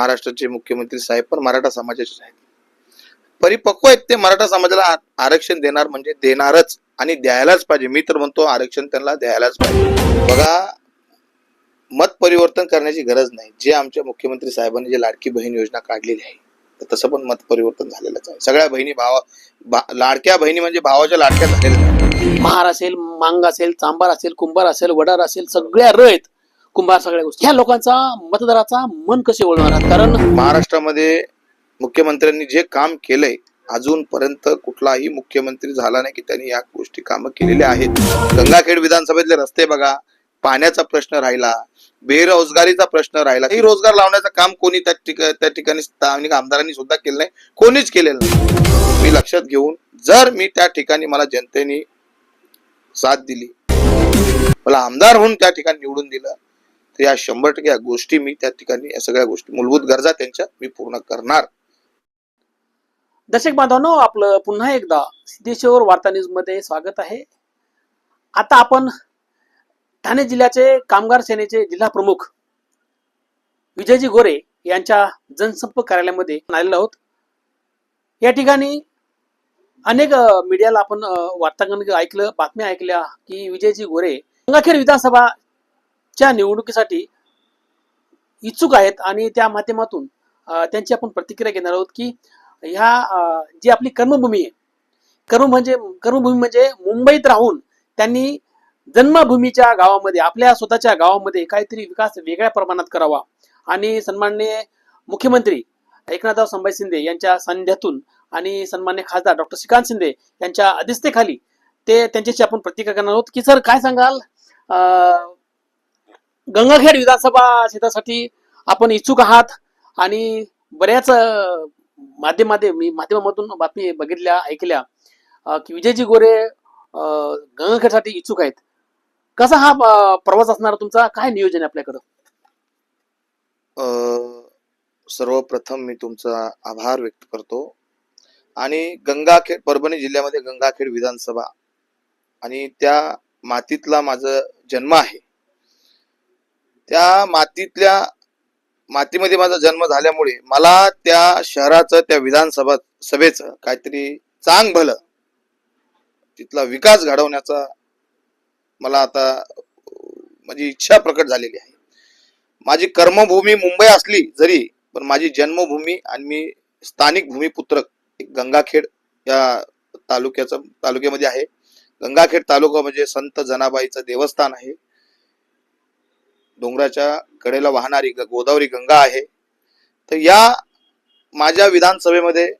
महाराष्ट्राचे मुख्यमंत्री साहेब पण मराठा समाजाचे आहेत. परिपक्व आहेत ते मराठा समाजाला आरक्षण देणार म्हणजे देणारच आणि द्यायलाच पाहिजे. मी तर म्हणतो आरक्षण त्यांना द्यायलाच पाहिजे. बघा मत परिवर्तन करण्याची गरज नाही. जे आमच्या मुख्यमंत्री साहेबांनी जे लाडकी बहीण योजना काढलेली आहे तर तसं पण मत परिवर्तन झालेलंच आहे. सगळ्या बहिणी भावा भा- लाडक्या बहिणी म्हणजे भावाच्या लाडक्या झालेल्या महार असेल मांग असेल चांबार असेल कुंभार असेल वडार असेल सगळ्या रयत कुंभार सगळ्या गोष्टी. ह्या लोकांचा मतदाराचा मन कसे वळवणार कारण महाराष्ट्रामध्ये मुख्यमंत्र्यांनी जे काम केलंय अजूनपर्यंत कुठलाही मुख्यमंत्री झाला नाही की त्यांनी या गोष्टी कामं केलेल्या आहेत. गंगाखेड विधानसभेतले रस्ते बघा पाण्याचा प्रश्न राहिला बेरोजगारीचा प्रश्न राहिला. ही रोजगार लावण्याचं काम कोणी त्या त्या ठिकाणी स्थानिक आमदारांनी सुद्धा केलं नाही कोणीच केलेलं नाही. मी लक्षात घेऊन जर मी त्या ठिकाणी मला जनतेने साथ दिली मला आमदार म्हणून त्या ठिकाणी निवडून दिलं तर या शंभर टक्के या गोष्टी मी त्या ठिकाणी या सगळ्या गोष्टी मूलभूत गरजा त्यांच्या मी पूर्ण करणार. दर्शक बांधवांनो आपलं पुन्हा एकदा सिद्धेश्वर वार्ता न्यूजमध्ये स्वागत आहे. आता आपण ठाणे जिल्ह्याचे कामगार सेनेचे जिल्हा प्रमुख विजयजी गोरे यांच्या जनसंपर्क कार्यालयामध्ये आलेलो आहोत. या ठिकाणी अनेक मीडियाला आपण वार्तांकन ऐकलं बातम्या ऐकल्या की विजयजी गोरे गंगाखेड च्या निवडणुकीसाठी इच्छुक आहेत आणि त्या माध्यमातून त्यांची आपण प्रतिक्रिया घेणार आहोत की ह्या जी आपली कर्मभूमी आहे कर्म म्हणजे कर्मभूमी म्हणजे मुंबईत राहून त्यांनी जन्मभूमीच्या गावामध्ये आपल्या स्वतःच्या गावामध्ये काहीतरी विकास वेगळ्या प्रमाणात करावा. आणि सन्माननीय मुख्यमंत्री एकनाथराव संभाजी शिंदे यांच्या सानिध्यातून आणि सन्मान्य खासदार डॉक्टर श्रीकांत शिंदे यांच्या अध्यक्षतेखाली ते त्यांच्याशी आपण प्रतिक्रिया करणार आहोत. की सर काय सांगाल? अं, गंगाखेड विधानसभा क्षेत्रासाठी आपण इच्छुक आहात आणि बऱ्याच अं, माध्यमाध्ये मी माध्यमामधून बातमी बघितल्या ऐकल्या की विजयजी गोरे गंगाखेडसाठी इच्छुक आहेत. कसा हा प्रवास असणार तुमचा? काय नियोजन आहे आपल्याकडं? अं, सर्वप्रथम मी तुमचा आभार व्यक्त करतो. आणि गंगाखेड परभणी जिल्ह्यामध्ये गंगाखेड विधानसभा आणि त्या मातीतला माझा जन्म आहे. त्या मातीतल्या मातीमध्ये माझा जन्म झाल्यामुळे मला त्या शहराचं त्या विधानसभा सभेचं काहीतरी चांग भलं. तिथला विकास घडवण्याचा मला आता माझी इच्छा प्रकट झालेली आहे. माझी कर्मभूमी मुंबई असली जरी पण माझी जन्मभूमी आणि मी स्थानिक भूमिपुत्र गंगाखेड या तालुक्याचं तालुक्यामध्ये आहे. गंगाखेड तालुका म्हणजे संत जनाबाईचं देवस्थान आहे. डोंगराच्या कडेला वाहणारी गोदावरी गंगा आहे. तर या माझ्या विधानसभेमध्ये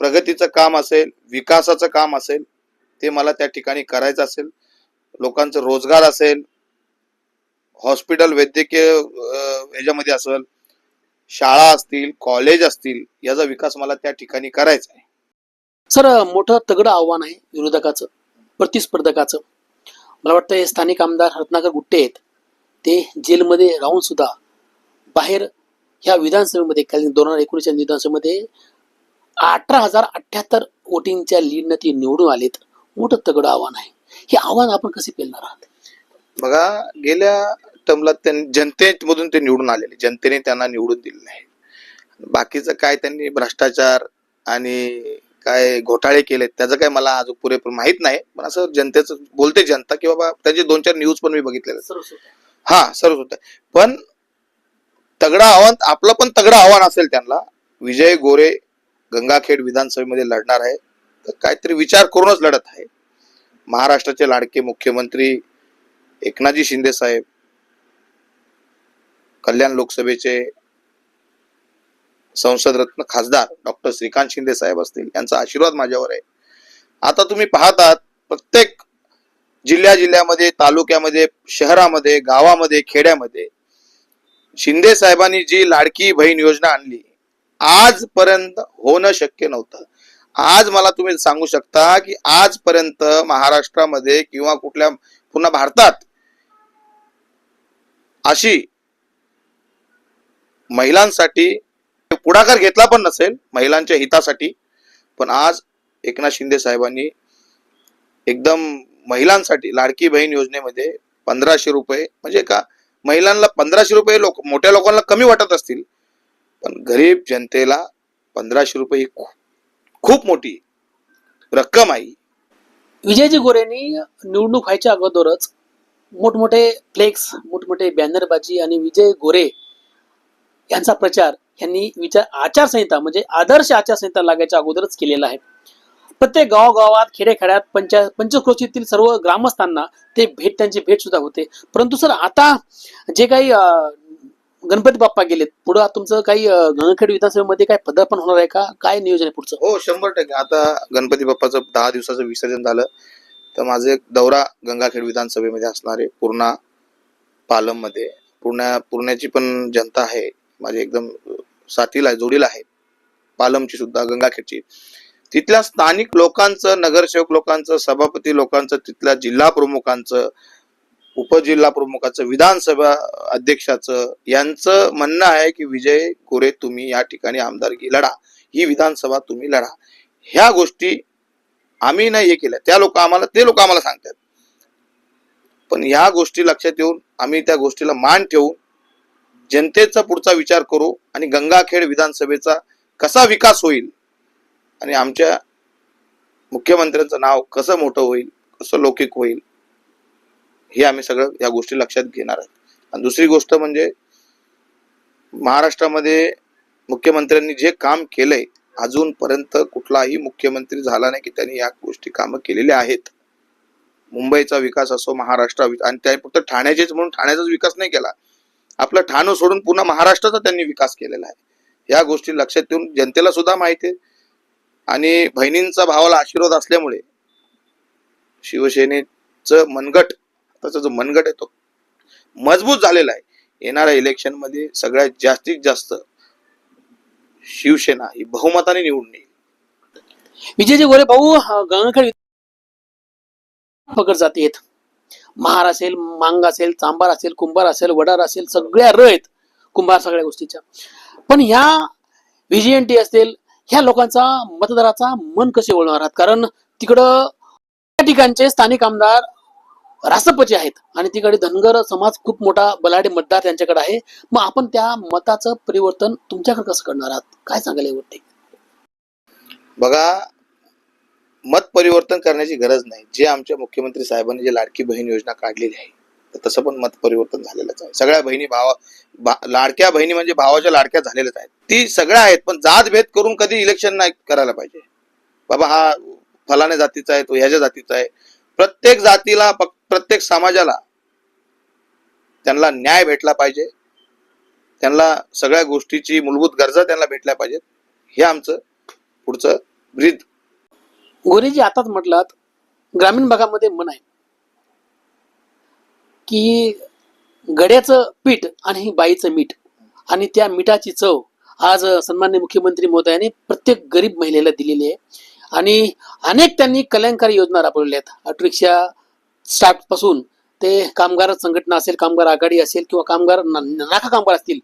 प्रगतीचं काम असेल विकासाचं काम असेल ते मला त्या ठिकाणी करायचं असेल लोकांचं रोजगार असेल हॉस्पिटल वैद्यकीय याच्यामध्ये ह्याच्यामध्ये असेल शाळा असतील कॉलेज असतील याचा विकास मला त्या ठिकाणी करायचा आहे. सर मोठं तगडं आव्हान आहे विरोधकाचं प्रतिस्पर्धकाचं. मला वाटतं हे स्थानिक आमदार रत्नाकर गुट्टे आहेत. ते जेलमध्ये राहून सुद्धा बाहेर ह्या विधानसभेमध्ये काल दोन हजार एकोणीसच्या विधानसभेमध्ये अठरा हजार अठ्याहत्तर वोटिंगच्या लीडनं ती निवडून आलेत. मोठं तगडं आव्हान आहे. हे आव्हान आपण कसे पेलणार आहात? बघा गेल्या टर्मला त्यांनी जनतेमधून ते निवडून आलेले. जनतेने त्यांना निवडून दिलेलं आहे बाकीचं काय त्यांनी भ्रष्टाचार आणि काय घोटाळे केले त्याचं काय मला अजून पुरेपूर माहीत नाही. पण असं जनतेचं बोलते जनता की बाबा त्याचे दोन चार न्यूज पण मी बघितलेले. हा सर्वच होत पण तगडा आव्हान आपलं पण तगडं आव्हान असेल त्यांना. विजय गोरे गंगाखेड विधानसभेमध्ये लढणार आहे. तर काहीतरी विचार करूनच लढत आहे. महाराष्ट्राचे लाडके मुख्यमंत्री एकनाथजी शिंदे साहेब कल्याण लोकसभेचे संसद रत्न खासदार डॉक्टर श्रीकांत शिंदे साहेब असतील यांचा आशीर्वाद माझ्यावर आहे. आता तुम्ही पाहतात प्रत्येक जिल्ह्या जिल्ह्यामध्ये तालुक्यामध्ये शहरामध्ये गावामध्ये खेड्यामध्ये शिंदे साहेबांनी जी लाडकी बहीण योजना आणली आजपर्यंत होणं शक्य नव्हतं. आज मला तुम्ही सांगू शकता की आजपर्यंत महाराष्ट्रामध्ये किंवा कुठल्या पुन्हा भारतात अशी महिलांसाठी पुढाकार घेतला पण नसेल महिलांच्या हितासाठी पण आज एकनाथ शिंदे साहेबांनी एकदम महिलांसाठी लाडकी बहीण योजनेमध्ये पंधराशे रुपये म्हणजे का महिलांना पंधराशे रुपये लोक मोठ्या लोकांना कमी वाटत असतील. पण गरीब जनतेला पंधराशे रुपये ही खूप मोठी रक्कम आहे. विजयजी गोरेंनी निवडणूक व्हायच्या अगोदरच मोठमोठे फ्लेक्स मोठमोठे बॅनरबाजी आणि विजय गोरे यांचा प्रचार यांनी विचार आचारसंहिता म्हणजे आदर्श आचारसंहिता लागायच्या अगोदरच केलेला आहे. प्रत्येक गावागावात खेडेखेड्यात पंचायत पंचक्रोशीतील सर्व ग्रामस्थांना ते भेट त्यांची भेट सुद्धा होते. परंतु सर आता जे काही गणपती बाप्पा गेलेत पुढं तुमचं काही गंगखेड गंगाखेड विधानसभेमध्ये काय पदार्पण होणार आहे का? काय नियोजन आहे पुढचं? हो शंभर टक्के. आता गणपती बाप्पाचं दहा दिवसाचं विसर्जन झालं तर माझे एक दौरा गंगाखेड विधानसभेमध्ये असणार आहे पूर्णा पालममध्ये. पूर्ण पुण्याची पण जनता आहे माझी एकदम साथीला आहे जोडीला आहे. पालमची सुद्धा गंगाखेडची. तिथल्या स्थानिक लोकांचं नगरसेवक लोकांचं सभापती लोकांचं तिथल्या जिल्हा प्रमुखांचं उपजिल्हा प्रमुखाचं विधानसभा अध्यक्षाचं यांचं म्हणणं आहे की विजय गोरे तुम्ही या ठिकाणी आमदारकी लढा. ही विधानसभा तुम्ही लढा. ह्या गोष्टी आम्ही नाही हे केल्या. त्या लोक आम्हाला ते लोक आम्हाला सांगतात. पण ह्या गोष्टी लक्षात येऊन आम्ही त्या गोष्टीला मान ठेवून जनतेचा पुढचा विचार करू आणि गंगाखेड विधानसभेचा कसा विकास होईल आणि आमच्या मुख्यमंत्र्यांचं नाव कसं मोठं होईल कसं लौकिक होईल हे आम्ही सगळं या गोष्टी लक्षात घेणार आहोत. आणि दुसरी गोष्ट म्हणजे महाराष्ट्रामध्ये मुख्यमंत्र्यांनी जे काम केलंय अजूनपर्यंत कुठलाही मुख्यमंत्री झाला नाही की त्यांनी या गोष्टी कामं केलेल्या आहेत. मुंबईचा विकास असो महाराष्ट्र आणि त्या फक्त ठाण्याचेच म्हणून ठाण्याचाच विकास नाही केला. आपलं ठाणं सोडून पुन्हा महाराष्ट्राचा त्यांनी विकास केलेला आहे. या गोष्टी लक्षात ठेवून जनतेला सुद्धा माहिती आहे. आणि बहिणींचा भावाला आशीर्वाद असल्यामुळे शिवसेनेचं मनगट त्याचा जो मनगट आहे तो मजबूत झालेला आहे. येणाऱ्या इलेक्शनमध्ये सगळ्यात जास्तीत जास्त शिवसेना ही बहुमताने निवडून येईल. विजयजी गोरे भाऊ गंगाखेड पकड जाती महार असेल मांग असेल चांबार असेल कुंभार असेल वडार असेल सगळ्या र आहेत कुंभार सगळ्या गोष्टीच्या. पण ह्या व्हीजीएनटी असतील ह्या लोकांचा मतदाराचा मन कसे वळणार आहात कारण तिकडं त्या ठिकाणचे स्थानिक आमदार रासपचे आहेत आणि तिकडे धनगर समाज खूप मोठा बलाढ्य मतदार त्यांच्याकडे आहे. मग आपण त्या मताचं परिवर्तन तुमच्याकडे कसं करणार आहात? काय सांगायला वाटते बघा मत परिवर्तन करण्याची गरज नाही. जे आमच्या मुख्यमंत्री साहेबांनी जे लाडकी बहीण योजना काढलेली आहे तर तसं पण मत परिवर्तन झालेलंच आहे. सगळ्या बहिणी भावा भा- लाडक्या बहिणी म्हणजे भावाच्या लाडक्या झालेल्याच आहेत. ती सगळ्या आहेत पण जात भेद करून कधी इलेक्शन नाही करायला पाहिजे. बाबा हा फलाने जातीचा आहे तो ह्याच्या जातीचा आहे. प्रत्येक जातीला प्रत्येक समाजाला त्यांना न्याय भेटला पाहिजे. त्यांना सगळ्या गोष्टीची मूलभूत गरजा त्यांना भेटल्या पाहिजेत. हे आमचं पुढचं ब्रीद. गोरेजी आताच म्हटलात ग्रामीण भागामध्ये मन आहे. की गड्याचं पीठ आणि बाईचं मीठ. आणि त्या मिठाची चव आज सन्मान्य मुख्यमंत्री महोदयाने प्रत्येक गरीब महिलेला दिलेली आहे. आणि अनेक त्यांनी कल्याणकारी योजना राबवलेल्या आहेत. ऑटोरिक्षा स्टार्टपासून ते कामगार संघटना असेल कामगार आघाडी असेल किंवा कामगार नाका कामगार असतील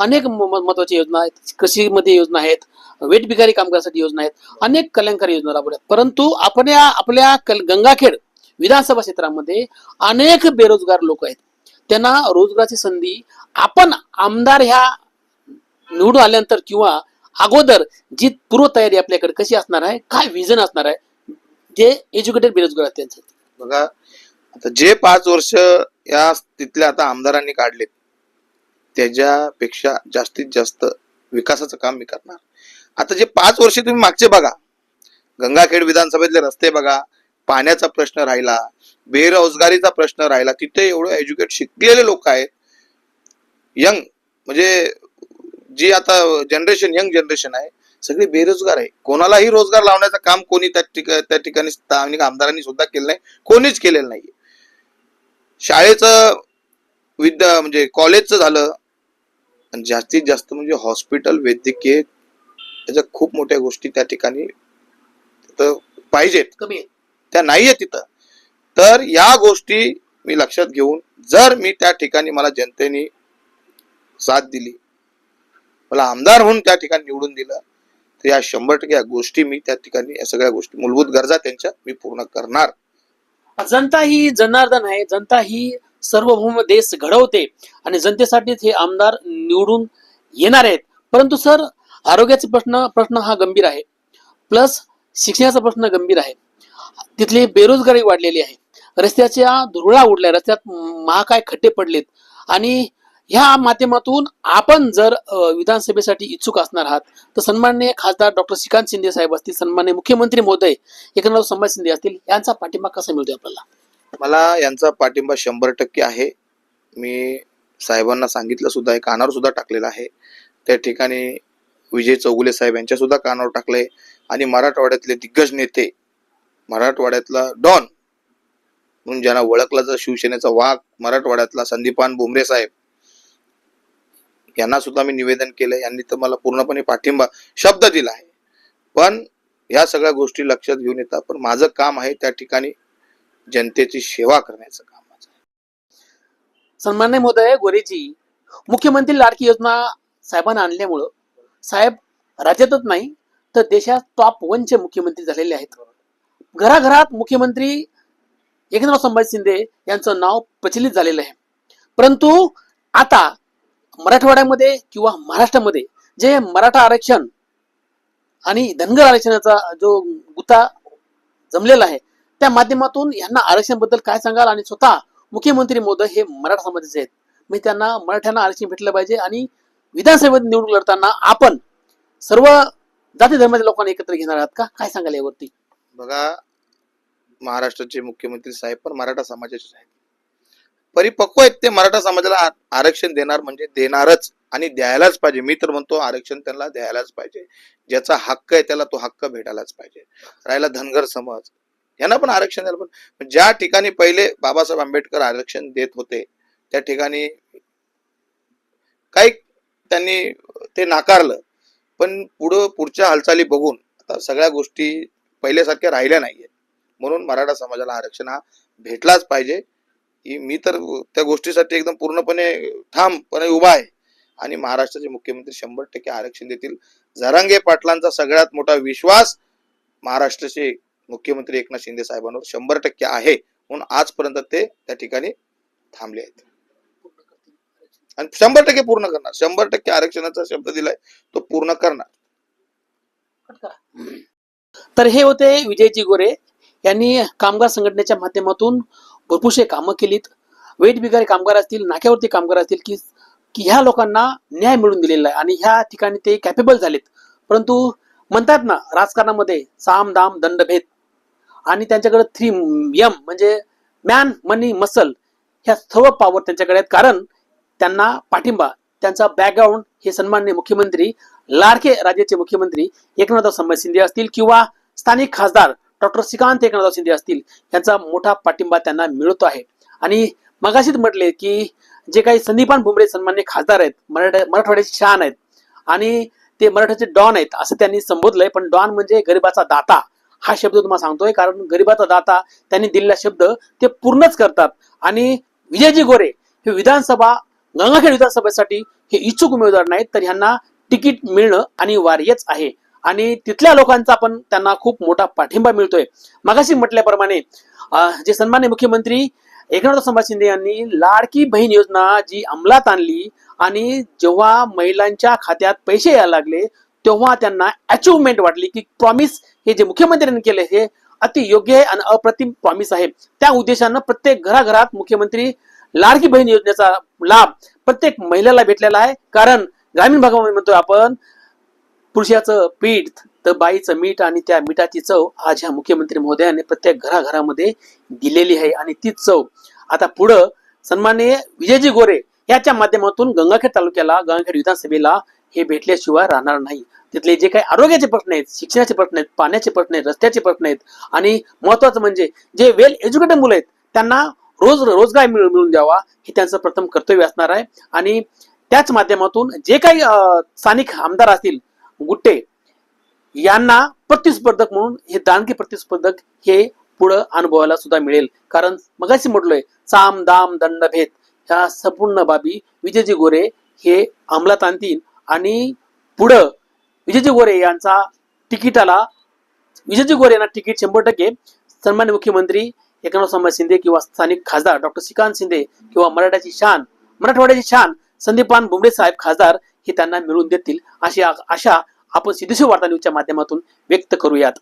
अनेक म- महत्त्वाच्या योजना आहेत. कृषीमध्ये योजना आहेत वेट बिगारी कामगारासाठी योजना आहेत अनेक कल्याणकारी योजना राबवल्या परंतु आपण आपल्या कल- गंगाखेड विधानसभा क्षेत्रामध्ये अनेक बेरोजगार लोक आहेत. त्यांना रोजगाराची संधी आपण आमदार ह्या निवडून आल्यानंतर किंवा अगोदर जी पूर्वतयारी आपल्याकडे कशी असणार आहे काय विजन असणार आहे जे एज्युकेटेड बेरोजगार आहेत त्यांसाठी बघा आता जे पाच वर्ष या तिथल्या आता आमदारांनी काढलेत त्याच्यापेक्षा जास्तीत जास्त विकासाचं काम मी करणार. आता जे पाच वर्ष तुम्ही मागचे बघा गंगाखेड विधानसभेतले रस्ते बघा पाण्याचा प्रश्न राहिला बेरोजगारीचा प्रश्न राहिला तिथे एवढं एज्युकेट शिकलेले लोक आहेत. यंग म्हणजे जी आता जनरेशन यंग जनरेशन आहे सगळे बेरोजगार आहे. कोणालाही रोजगार लावण्याचं काम कोणी त्या त्या ठिकाणी स्थानिक आमदारांनी सुद्धा केलं नाही कोणीच केलेलं नाही शाळेचं विद्या म्हणजे कॉलेजचं झालं आणि जास्तीत जास्त म्हणजे हॉस्पिटल वैद्यकीय त्याच्या खूप मोठ्या गोष्टी त्या ठिकाणी पाहिजेत. कमी त्या नाहीये तिथं. तर या गोष्टी मी लक्षात घेऊन जर मी त्या ठिकाणी मला जनतेने साथ दिली मला आमदार म्हणून त्या ठिकाणी निवडून दिलं तर या शंभर टक्के या गोष्टी मी त्या ठिकाणी या सगळ्या गोष्टी मूलभूत गरजा त्यांच्या मी पूर्ण करणार. जनता ही जनार्दन आहे जनता ही सर्वभौम देश घडवते आणि जनतेसाठीच हे आमदार निवडून येणार आहेत. परंतु सर आरोग्याचा प्रश्न प्रश्न हा गंभीर आहे. प्लस शिक्षणाचा प्रश्न गंभीर आहे. तिथली बेरोजगारी वाढलेली आहे. रस्त्याच्या धुरळा उडल्या रस्त्यात महाकाय खड्डे पडलेत. आणि ह्या माध्यमातून आपण जर विधानसभेसाठी इच्छुक असणार आहात तर सन्मान्य खासदार डॉक्टर श्रीकांत शिंदे साहेब असतील सन्मान्य मुख्यमंत्री महोदय एकनाथ संभाजी शिंदे असतील यांचा पाठिंबा कसा मिळतो आपल्याला? मला यांचा पाठिंबा शंभर टक्के आहे. मी साहेबांना सांगितलं सुद्धा आहे कानावर सुद्धा टाकलेलं आहे. त्या ठिकाणी विजय चौगुले साहेब यांच्या सुद्धा कानावर टाकलंय. आणि मराठवाड्यातले दिग्गज नेते मराठवाड्यातला डॉन म्हणून ज्यांना ओळखला जर शिवसेनेचा वाघ मराठवाड्यातला संदीपान भुमरे साहेब यांना सुद्धा मी निवेदन केलं यांनी तर मला पूर्णपणे पाठिंबा शब्द दिला आहे. पण या सगळ्या गोष्टी लक्षात घेऊन येतात पण माझं काम आहे त्या ठिकाणी जनतेची सेवा करण्याचं काम माझं सन्मान्य महोदय गोरेजी मुख्यमंत्री लाडकी योजना साहेबांना आणल्यामुळं साहेब राज्यातच नाही तर देशात टॉप वनचे मुख्यमंत्री झालेले आहेत. घराघरात मुख्यमंत्री एकनाथ संभाजी शिंदे यांचं नाव प्रचलित झालेलं आहे. परंतु आता मराठवाड्यामध्ये किंवा महाराष्ट्रामध्ये जे मराठा आरक्षण आणि धनगर आरक्षणाचा जो गुता जमलेला आहे त्या माध्यमातून यांना आरक्षणाबद्दल काय सांगाल आणि स्वतः मुख्यमंत्री मोदक हे मराठा समाजाचे आहेत? मी त्यांना मराठ्यांना आरक्षण भेटलं पाहिजे आणि विधानसभेत निवडणूक लढताना आपण सर्व जाती धर्माच्या लोकांना एकत्र घेणार आहात का? काय सांगाल यावरती? बघा महाराष्ट्राचे मुख्यमंत्री साहेब पण मराठा समाजाचे आहेत. परिपक्व आहेत ते मराठा समाजाला आरक्षण देणार म्हणजे देणारच आणि द्यायलाच पाहिजे. मी तर म्हणतो आरक्षण त्यांना द्यायलाच पाहिजे. ज्याचा हक्क आहे त्याला तो हक्क भेटायलाच पाहिजे. राहिला धनगर समाज. यांना पण आरक्षण द्यायला पण ज्या ठिकाणी पहिले बाबासाहेब आंबेडकर आरक्षण देत होते त्या ठिकाणी काही त्यांनी ते नाकारलं. पण पुढं पुढच्या हालचाली बघून आता सगळ्या गोष्टी पहिल्यासारख्या राहिल्या नाहीये. म्हणून मराठा समाजाला आरक्षण हा भेटलाच पाहिजे. मी तर त्या गोष्टीसाठी एकदम पूर्णपणे ठामपणे उभा आहे. आणि महाराष्ट्राचे मुख्यमंत्री शंभर टक्के आरक्षण देतील. झरांगे पाटलांचा सगळ्यात मोठा विश्वास महाराष्ट्राचे मुख्यमंत्री एकनाथ शिंदे साहेबांवर शंभर टक्के आहे. म्हणून आजपर्यंत ते त्या ठिकाणी थांबले आहेत. आणि शंभर टक्के पूर्ण करणार. शंभर टक्के आरक्षणाचा शब्द दिलाय तो पूर्ण करणार. तर हे होते विजयजी गोरे यांनी कामगार संघटनेच्या माध्यमातून भरपूरशे कामं केलीत. वेट बिगारी कामगार असतील नाक्यावरती कामगार असतील की की ह्या लोकांना न्याय मिळवून दिलेला आहे आणि ह्या ठिकाणी ते कॅपेबल झालेत. परंतु म्हणतात ना राजकारणामध्ये साम दाम दंडभेद आणि त्यांच्याकडे थ्री यम म्हणजे मॅन मनी मसल ह्या सर्व पॉवर त्यांच्याकडे आहेत. कारण त्यांना पाठिंबा त्यांचा बॅकग्राऊंड हे सन्मान्य मुख्यमंत्री लाडके राज्याचे मुख्यमंत्री एकनाथ संभाजी शिंदे असतील किंवा स्थानिक खासदार डॉक्टर श्रीकांत एकनाथ शिंदे असतील यांचा मोठा पाठिंबा त्यांना मिळतो आहे. आणि मगाशीच म्हटले की जे काही संदीपान भुमरे सन्मान्य खासदार आहेत मराठा मराठवाड्याचे शान आहेत आणि ते मराठ्याचे डॉन आहेत असं त्यांनी संबोधलंय. पण डॉन म्हणजे गरिबाचा दाता हा शब्द तुम्हाला सांगतोय. कारण गरिबाचा दाता त्यांनी दिलेला शब्द ते पूर्णच करतात. आणि विजयजी गोरे हे विधानसभा गंगाखेड विधानसभेसाठी हे इच्छुक उमेदवार नाहीत तर ह्यांना तिकीट मिळणं अनिवार्यच आहे. आणि तिथल्या लोकांचा पण त्यांना खूप मोठा पाठिंबा मिळतोय. मगाशी म्हटल्याप्रमाणे जे सन्मान्य मुख्यमंत्री एकनाथ संभाजी शिंदे यांनी लाडकी बहीण योजना जी अंमलात आणली आणि जेव्हा महिलांच्या खात्यात पैसे यायला लागले तेव्हा त्यांना अचिव्हमेंट वाटली की प्रॉमिस हे जे मुख्यमंत्र्यांनी केले हे अति योग्य आहे आणि अप्रतिम प्रॉमिस आहे. त्या उद्देशानं प्रत्येक घराघरात मुख्यमंत्री लाडकी बहीण योजनेचा लाभ प्रत्येक महिलेला भेटलेला आहे. कारण ग्रामीण भागामध्ये म्हणतोय आपण पुरुषाचं पीठ तर बाईचं मीठ आणि त्या मिठाची चव आज ह्या मुख्यमंत्री महोदयाने प्रत्येक घराघरामध्ये दिलेली आहे आणि तीच चव. आता पुढं सन्माननीय विजयजी गोरे याच्या माध्यमातून गंगाखेड तालुक्याला गंगाखेड विधानसभेला हे भेटल्याशिवाय राहणार नाही. तिथले जे काही आरोग्याचे प्रश्न आहेत शिक्षणाचे प्रश्न आहेत पाण्याचे प्रश्न आहेत रस्त्याचे प्रश्न आहेत आणि महत्वाचं म्हणजे जे वेल एज्युकेटेड मुलं आहेत त्यांना रोज रोजगार मिळून द्यावा हे त्यांचं प्रथम कर्तव्य असणार आहे. आणि त्याच माध्यमातून जे काही स्थानिक आमदार असतील गुट्टे यांना प्रतिस्पर्धक म्हणून हे दानकी प्रतिस्पर्धक हे पुढं अनुभवायला सुद्धा मिळेल. कारण मगाशी म्हटलोय साम दाम दंड भेद ह्या संपूर्ण बाबी विजयजी गोरे हे अंमलात आणतील आणि पुढं विजयजी गोरे यांचा तिकिटाला विजयजी गोरे यांना तिकीट शंभर टक्के सन्मान्य मुख्यमंत्री एकनाथ संभाजी शिंदे किंवा स्थानिक खासदार डॉक्टर श्रीकांत शिंदे किंवा मराठ्याची शान मराठवाड्याची शान संदीपान बुमडे साहेब खासदार हे त्यांना मिळवून देतील अशी आशा आपण सिद्धेश्वर वार्ता न्यूजच्या माध्यमातून व्यक्त करूयात.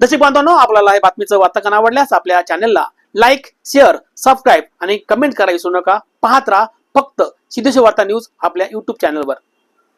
दर्शक बांधवांनो आपल्याला हे बातमीचं वार्ताकन आवडल्यास आपल्या चॅनलला लाईक शेअर सबस्क्राईब आणि कमेंट करायला विसरू नका. पाहत राहा फक्त सिद्धेश्वर वार्ता न्यूज आपल्या युट्यूब चॅनलवर